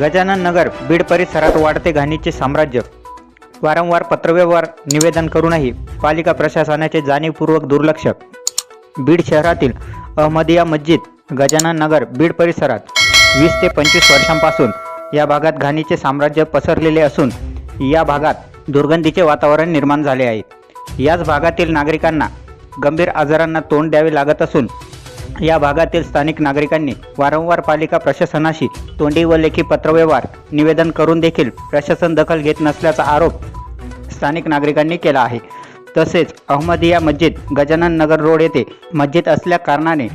गजानन नगर बीड परिसरात वाढते घाणीचे साम्राज्य. वारंवार पत्रव्यवहार निवेदन करूनही पालिका प्रशासनाचे जाणीवपूर्वक दुर्लक्ष. बीड शहरातील अहमदिया मस्जिद गजानन नगर बीड परिसरात वीस ते पंचवीस वर्षांपासून या भागात घाणीचे साम्राज्य पसरलेले असून या भागात दुर्गंधीचे वातावरण निर्माण झाले आहे. याच भागातील नागरिकांना गंभीर आजारांना तोंड द्यावे लागत असून या भागातील स्थानिक नागरिकांनी वारंवार पालिका प्रशासनाशी तोंडी व लेखी पत्रव्यवहार निवेदन करून देखील प्रशासन दखल घेत नसल्याचा आरोप स्थानिक नागरिकांनी केला आहे. तसेच अहमदिया मस्जिद गजानन नगर रोड येथे मस्जिद असल्या कारणाने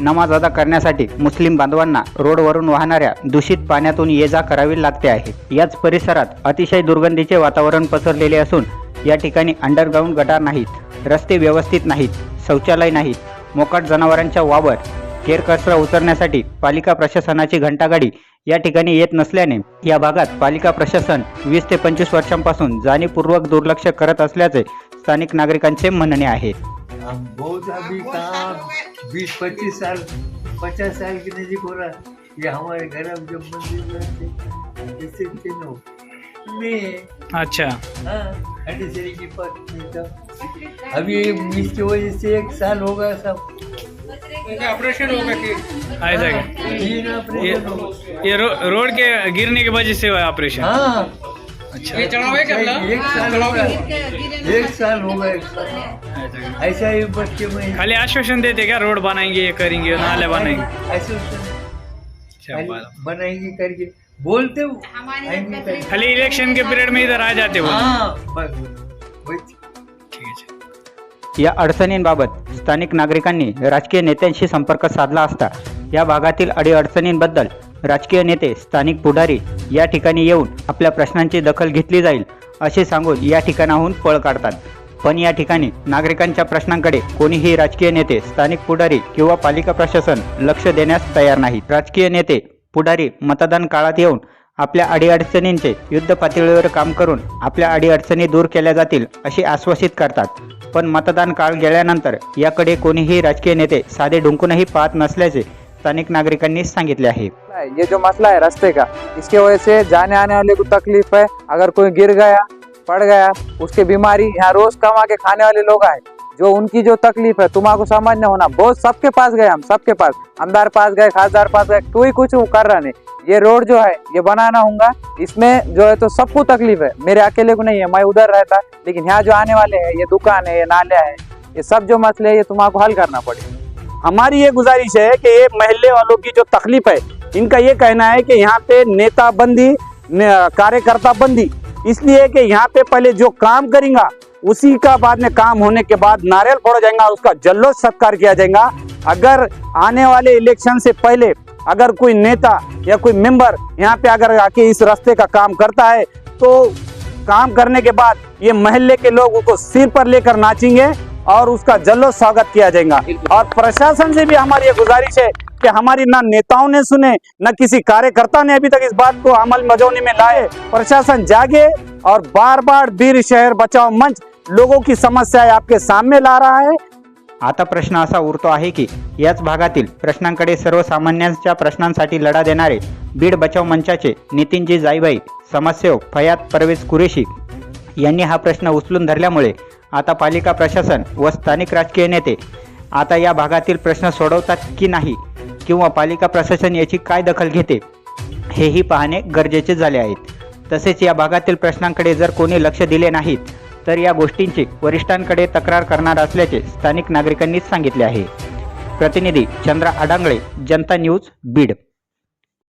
नमाज अदा करण्यासाठी मुस्लिम बांधवांना रोडवरून वाहणाऱ्या दूषित पाण्यातून ये जा करावी लागते आहे. याच परिसरात अतिशय दुर्गंधीचे वातावरण पसरलेले असून या ठिकाणी अंडरग्राऊंड गटार नाहीत रस्ते व्यवस्थित नाहीत शौचालय नाहीत मोकाट जनावरांच्या वावर केरकचरा उतरण्यासाठी पालिका प्रशासनाची घंटागाडी या ठिकाणी येत नसल्याने या भागात पालिका प्रशासन वीस ते पंचवीस वर्षांपासून जाणीवपूर्वक दुर्लक्ष करत असल्याचे स्थानिक नागरिकांचे म्हणणे आहे. हम बहुत अभी कहाँ बीस पच्चीस साल पचास साल के नजीक हो रहा। ये हमारे घर में जब मंदिर बनते इससे चिन्ह मैं अच्छा। हाँ की पत्नी अभी इसकी वजह से एक साल हो गया सब। ऑपरेशन होगा कि? क्या ये, हो रो, रोड के गिरने की वजह से हुआ ऑपरेशन हाँ। अच्छा। ये चढ़ावा है? एक साल हो गया। एक साल हो साल ऐसा ही बच्चे में खाली आश्वासन देते क्या? रोड बनाएँगे ये करेंगे नाले बनाएँगे। अच्छा। बनाएँगे करके बोलते हो खाली इलेक्शन के पीरियड में इधर आ जाते हाँ है या अडचणींबाबत स्थानिक नागरिकांनी राजकीय नेत्यांशी संपर्क साधला असता या भागातील अडीअडचणींबद्दल राजकीय नेते स्थानिक पुढारी या ठिकाणी येऊन आपल्या प्रश्नांची दखल घेतली जाईल असे सांगून या ठिकाणाहून पळ काढतात. पण या ठिकाणी नागरिकांच्या प्रश्नांकडे कोणीही राजकीय नेते स्थानिक पुढारी किंवा पालिका प्रशासन लक्ष देण्यास तयार नाही राजकीय नेते पुढारी मतदान काळात येऊन आपल्या अडीअडचणींचे युद्ध पातळीवर काम करून आपल्या अडीअडचणी दूर केल्या जातील असे आश्वासित करतात. पण मतदान काळ गेल्यानंतर याकडे कोणीही राजकीय नेते साधे ढुंकूनही पाहत नसल्याचे स्थानिक नागरिकांनी सांगितले आहे. ये जो मसला है रास्ते का इसके वजह से जाने आने वाले को तकलीफ है। अगर कोई गिर गया पड़ गया उसके बीमारी यहाँ रोज कमा के खाने वाले लोग आए। जो उनकी जो तकलीफ़ है, तुम्हारा समझ नहीं होना, बहुत सबके पास गए हम, सबके पास। आमदार पास गए, खासदार पास गए, कोई कुछ कर रहा नहीं। ये रोड जो है, ये बनाना होगा। इसमें जो है तो सबको तकलीफ़ है। मेरे अकेले को नहीं है, मैं उधर रहता, लेकिन यहाँ जो आने वाले हैं, ये दुकान है, ये नाले है, ये सब जो मसले है, ये तुम्हारा को हल करना पड़ेगा। हमारी ये गुजारिश है कि ये महल्ले वालों की जो तकलीफ़ है, इनका ये कहना है कि यहाँ पे नेता बंदी कार्यकर्ता बंदी इसलिए कि यहाँ पे पहले जो काम करेगा उसी का बाद में काम होने के बाद नारियल फोड़ा जाएगा, उसका जल्लोष सत्कार किया जाएगा। अगर आने वाले इलेक्शन से पहले अगर कोई नेता या कोई मेंबर यहाँ पे अगर आके इस रास्ते का काम करता है तो काम करने के बाद ये महल्ले के लोग उसको सिर पर लेकर नाचेंगे और उसका जल्लोष स्वागत किया जाएगा। और प्रशासन से भी हमारी ये गुजारिश है कि हमारी ना नेताओं ने सुने, न किसी कार्यकर्ता ने अभी तक इस बात को अमल मजौनी में लाए। प्रशासन जागे और बार बार वीर शहर बचाओ मंच लोगों की समस्याएं आपके सामने ला रहा है। आता प्रश्न असा उरतो आहे की याच भागातील प्रश्नांकडे सर्वसामान्यांच्या प्रश्नांसाठी लढा देणारे बीड बचाव मंचाचे नितीनजी जाईबाई समाजसेवक फयात परवेज कुरेशी यांनी हा प्रश्न उचलून धरल्यामुळे आता पालिका प्रशासन व स्थानिक राजकीय नेते आता या भागातील प्रश्न सोडवतात की नाही किंवा पालिका प्रशासन याची काय दखल घेते हेही पाहणे गरजेचे झाले आहेत. तसेच या भागातील प्रश्नांकडे जर कोणी लक्ष दिले नाहीत तर या गोष्टींची वरिष्ठांकडे तक्रार करणार असल्याचे स्थानिक नागरिकांनी सांगितले आहे. प्रतिनिधी चंद्रा आडांगळे जनता न्यूज बीड.